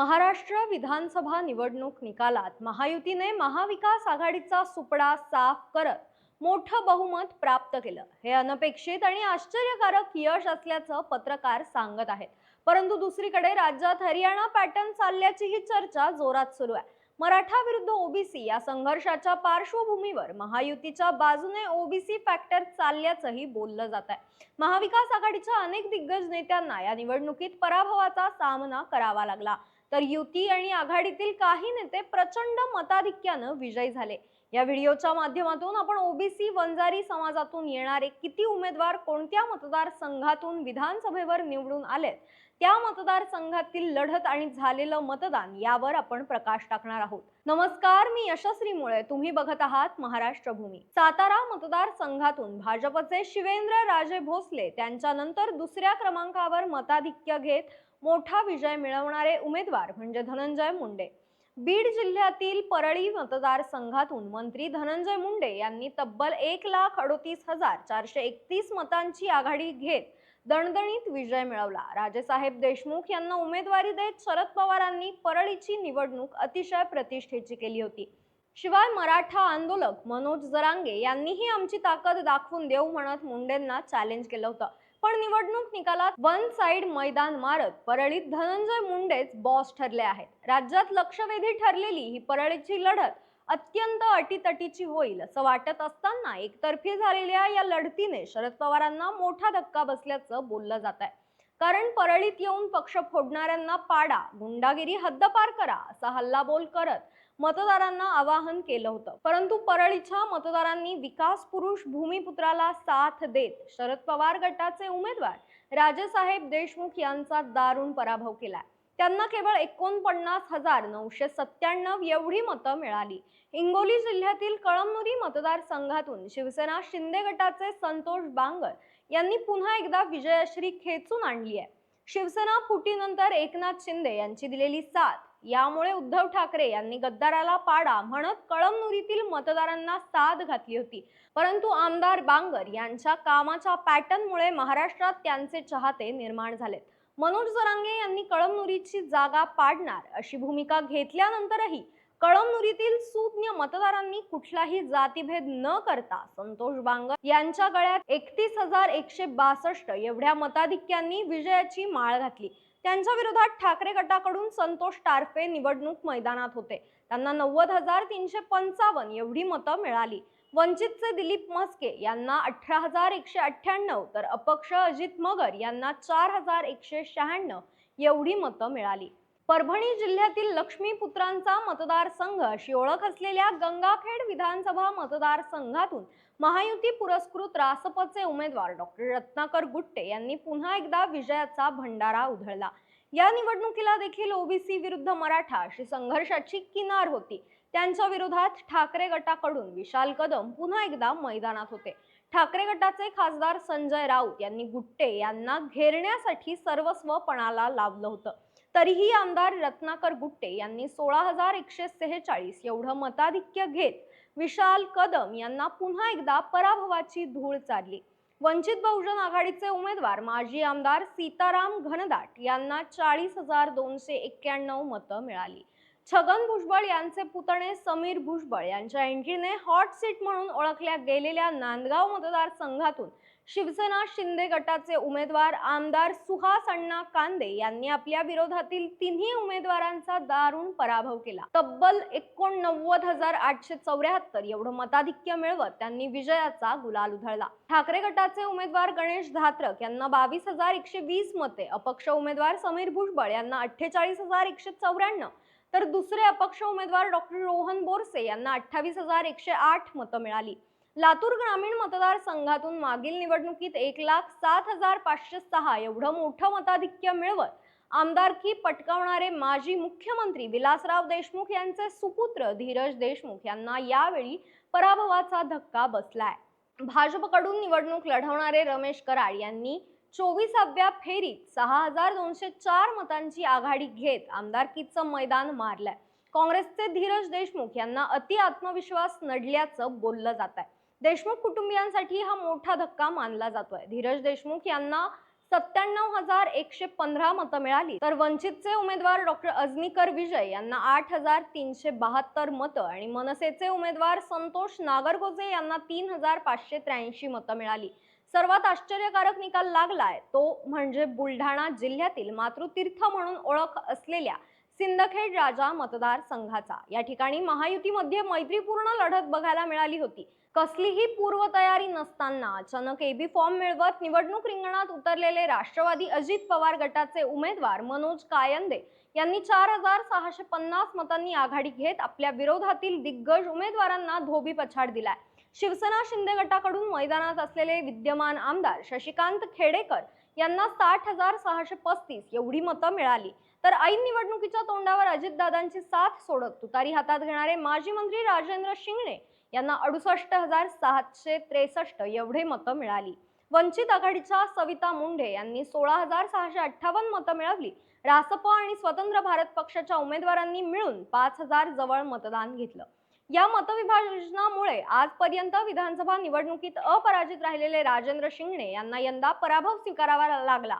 महाराष्ट्र विधानसभा निवडणूक निकालात महायुतीने महाविकास आघाडीचा सुपडा साफ करत मोठं बहुमत प्राप्त केलं. हे अनपेक्षित आणि आश्चर्यकारक यश असल्याचं पत्रकार सांगत आहेत. परंतु दुसरीकडे राज्यात हरियाणा पॅटर्न चालल्याची ही चर्चा जोरात सुरू आहे. मराठा विरुद्ध ओबीसी या संघर्षाच्या पार्श्वभूमीवर महायुतीच्या बाजूने ओबीसी फॅक्टर चालल्याचंही बोललं जात आहे. महाविकास आघाडीच्या अनेक दिग्गज नेत्यांना या निवडणुकीत पराभवाचा सामना करावा लागला. तर युती आणि आघाडीतील काही नेते प्रचंड मताधिक्यानं विजयी झाले. या व्हिडिओच्या माध्यमातून आपण ओबीसी वंजारी समाजातून येणारे किती उमेदवार कोणत्या मतदारसंघातून विधानसभेवर निवडून आलेत त्या मतदारसंघातील लढत आणि झालेलं मतदान यावर आपण प्रकाश टाकणार आहोत. नमस्कार मी यशस्वी मुळे. तुम्ही बघत आहात महाराष्ट्र भूमी. सातारा मतदारसंघातून भाजपचे शिवेंद्र राजे भोसले त्यांच्यानंतर दुसऱ्या क्रमांकावर मताधिक्य घेत मोठा विजय मिळवणारे उमेदवार म्हणजे धनंजय मुंडे. बीड जिल्ह्यातील परळी मतदारसंघातून मंत्री धनंजय मुंडे यांनी तब्बल एक लाख अडोतीस हजार चारशे एकतीस मतांची आघाडी घेत दणदणीत विजय मिळवला. राजेसाहेब देशमुख यांना उमेदवारी देत शरद पवारांनी परळीची निवडणूक अतिशय प्रतिष्ठेची केली होती. शिवाय मराठा आंदोलक मनोज जरांगे यांनीही आमची ताकद दाखवून देऊ म्हणत मुंडेंना चॅलेंज केलं होतं. पण निवडणूक निकालात वन साइड मैदान मारत परळीत धनंजय मुंडेच बॉस ठरले आहेत. राज्यात लक्षवेधी ठरलेली ही परळीची लढत अत्यंत अटीतटीची होईल असं वाटत असताना एकतर्फी झालेल्या या लढतीने शरद पवारांना मोठा धक्का बसल्याचं बोललं जात आहे कारण परळीत येऊन पक्ष फोडणाऱ्यांना पाडा गुंडागिरी हद्दपार करा असा हल्लाबोल करत मतदारांना आवाहन केलं होतं. परंतु परळीच्या मतदारांनी विकास पुरुष भूमिपुत्राला साथ देत शरद पवार गटाचे उमेदवार राजेसाहेब देशमुख यांचा दारुण पराभव केला. त्यांना केवळ एकोणपन्नास हजार नऊशे सत्त्याण्णव एवढी मतं मिळाली. हिंगोली जिल्ह्यातील कळमनुरी मतदारसंघातून शिवसेना शिंदे गटाचे संतोष बांगर यांनी पुन्हा एकदा विजयश्री खेचून आणली आहे. शिवसेना फुटीनंतर एकनाथ शिंदे यांची दिलेली साथ यामुळे उद्धव ठाकरे यांनी गद्दाराला पाडा म्हणत कळमनुरीतील मतदारांना साथ घातली होती. परंतु आमदार बांगर यांच्या कामाच्या पॅटर्नमुळे महाराष्ट्रात त्यांचे चाहते निर्माण झालेत. मनोज जरांगे यांनी कळमनुरीची जागा पाडणार अशी भूमिका घेतल्यानंतरही कळमनुरीतील सुज्ञ मतदारांनी कुठलाही जातीभेद न करता संतोष बांगर यांच्या गळ्यात एकतीस हजार एकशे बासष्ट एवढ्या मताधिक्यांनी विजयाची माळ घातली. त्यांच्या विरोधात ठाकरे गटाकडून संतोष टारफे निवडणूक मैदानात होते. त्यांना नव्वद हजार तीनशे पंचावन्न एवढी मतं मिळाली. वंचितचे दिलीप मस्के यांना अठरा हजार एकशे अठ्ठ्याण्णव तर अपक्ष अजित मगर यांना चार हजार एकशे शहाण्णव एवढी मतं मिळाली. परभणी जिल्ह्यातील लक्ष्मीपुत्रांचा मतदारसंघ अशी ओळख असलेल्या गंगाखेड विधानसभा मतदारसंघातून महायुती पुरस्कृत रासपचे उमेदवार डॉक्टर रत्नाकर गुट्टे यांनी पुन्हा एकदा विजयाचा भंडारा उधळला. या निवडणुकीला देखील ओबीसी विरुद्ध मराठा अशी संघर्षाची किनार होती. त्यांच्या विरोधात ठाकरे गटाकडून विशाल कदम पुन्हा एकदा मैदानात होते. ठाकरे गटाचे खासदार संजय राऊत यांनी गुट्टे यांना घेरण्यासाठी सर्वस्व पणाला लावलं होतं. तरीही आमदार रत्नाकर गुट्टे यांनी सोळा हजार एकशे सेहेचाळीस एवढं मताधिक्य घेत विशाल कदम यांना पुन्हा एकदा पराभवाची धूळ चालली वंचित बहुजन आघाडीचे उमेदवार माजी आमदार सीताराम घनदाट यांना चाळीस हजार दोनशे एक्क्याण्णव मतं मिळाली. छगन भुजबळ यांचे पुतणे समीर भुजबळ यांच्या एंट्रीने हॉट सीट म्हणून ओळखल्या गेलेल्या नांदगाव मतदारसंघातून शिवसेना शिंदे गटाचे उमेदवार आमदार सुहास अण्णा कांदे यांनी आपल्या विरोधातील तिन्ही उमेदवारांचा दारुण पराभव केला. तब्बल एकोणनव्वद हजार आठशे चौऱ्याहत्तर एवढं मताधिक्य मिळवत त्यांनी विजयाचा गुलाल उधळला. ठाकरे गटाचे उमेदवार गणेश धात्रक यांना बावीस हजार एकशे वीस मते अपक्ष उमेदवार समीर भुजबळ यांना अठ्ठेचाळीस हजार एकशे चौऱ्याण्णव तर दुसरे अपक्ष उमेदवार डॉक्टर रोहन बोरसे यांना अठ्ठावीस हजार एकशे आठ मतं मिळाली. लातूर ग्रामीण मतदारसंघातून मागील निवडणुकीत एक लाख सात हजार पाचशे सहा एवढं मोठं मताधिक्य मिळवत आमदारकी पटकावणारे माजी मुख्यमंत्री विलासराव देशमुख यांचे सुपुत्र धीरज देशमुख यांना यावेळी पराभवाचा धक्का बसलाय. भाजपकडून निवडणूक लढवणारे रमेश कराड यांनी चोवीसाव्या फेरीत सहा हजार दोनशे चार मतांची आघाडी घेत आमदारकीचं मैदान मारलंय. काँग्रेसचे धीरज देशमुख यांना अति आत्मविश्वास नडल्याचं बोललं जात आहे देशमुख कुटुंबियांसाठी हा मोठा धक्का मानला जातोय. धीरज देशमुख यांना सत्त्याण्णव हजार एकशे पंधरा मतं मिळाली. तर वंचितचे उमेदवार डॉक्टर अजनीकर विजय यांना आठ हजार तीनशे बहात्तर मतं आणि मनसेचे उमेदवार संतोष नागरगोजे यांना तीन हजार पाचशे त्र्याऐंशी मतं मिळाली. सर्वात आश्चर्यकारक निकाल लागलाय तो म्हणजे बुलढाणा जिल्ह्यातील मातृतीर्थ म्हणून ओळख असलेल्या सिंदखेड राजा मतदार संघाचा या ठिकाणी महायुतीमध्ये मैत्रीपूर्ण लढत बघायला मिळाली होती. कसलीही पूर्वतयारी नसताना अचानक एबी फॉर्म मिळवत निवडणूक रिंगणात उतरलेले राष्ट्रवादी अजित पवार गटाचे उमेदवार मनोज कायंदे यांनी चार हजार सहाशे पन्नास मतांनी आघाडी घेत आपल्या विरोधातील दिग्गज उमेदवारांना धोबी पछाड दिलाय. शिवसेना शिंदे गटाकडून मैदानात असलेले विद्यमान आमदार शशिकांत खेडेकर यांना साठ हजार सहाशे पस्तीस एवढी मतं मिळाली. तर ऐन निवडणुकीच्या तोंडावर अजितदादांची साथ सोडत तुतारी हातात घेणारे माजी मंत्री राजेंद्र शिंगणे यांना अडुसष्ट हजार सातशे त्रेसष्ट एवढे मतं मिळाली. वंचित आघाडीच्या सविता मुंढे यांनी सोळा हजार सहाशे अठ्ठावन्न मतं मिळवली. रासप आणि स्वतंत्र भारत पक्षाच्या उमेदवारांनी मिळून पाच हजार जवळ मतदान घेतलं. या मतविभाजनामुळे आजपर्यंत विधानसभा निवडणुकीत अपराजित राहिलेले राजेंद्र शिंगणे यांना यंदा पराभव स्वीकारावा लागला.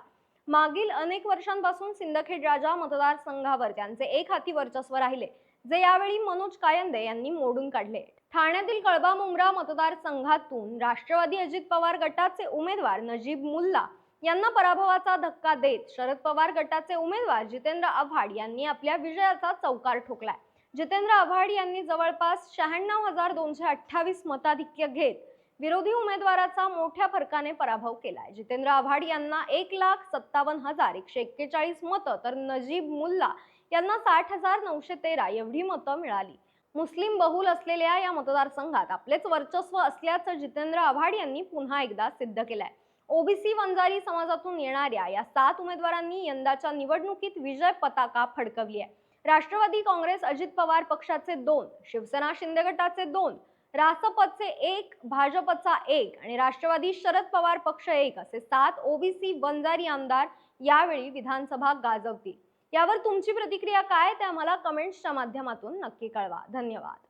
मागील अनेक वर्षांपासून सिंदखेड राजा मतदारसंघावर त्यांचे एक हाती वर्चस्व राहिले जे यावेळी मनोज कायंदे यांनी मोडून काढले. ठाण्यातील कळबा मुंब्रा मतदारसंघातून राष्ट्रवादी अजित पवार गटाचे उमेदवार नजीब मुल्ला यांना पराभवाचा धक्का देत शरद पवार गटाचे उमेदवार जितेंद्र आव्हाड यांनी आपल्या विजयाचा चौकार ठोकलाय. जितेंद्र आव्हाड यांनी जवळपास शहाण्णव हजार दोनशे अठ्ठावीस मताधिक्य घेत विरोधी उमेदवाराचा मोठ्या फरकाने पराभव केलाय. जितेंद्र आव्हाड यांना एक लाख सत्तावन्न हजार एकशे एक्केचाळीस मतं तर नजीब मुल्ला यांना साठ हजार नऊशे तेरा एवढी मतं मिळाली. मुस्लिम बहुल असलेल्या या मतदारसंघात आपलेच वर्चस्व असल्याचं जितेंद्र आव्हाड यांनी पुन्हा एकदा सिद्ध केलंय. ओबीसी वंजारी समाजातून येणाऱ्या या सात उमेदवारांनी यंदाच्या निवडणुकीत विजय पताका फडकवली आहे राष्ट्रवादी काँग्रेस अजित पवार पक्षाचे दोन शिवसेना शिंदे गटाचे दोन रासपचे एक भाजपचा एक आणि राष्ट्रवादी शरद पवार पक्ष एक असे सात ओबीसी वंजारी आमदार यावेळी विधानसभा गाजवतील. यावर तुमची प्रतिक्रिया काय ते आम्हाला कमेंट्सच्या माध्यमातून नक्की कळवा. धन्यवाद.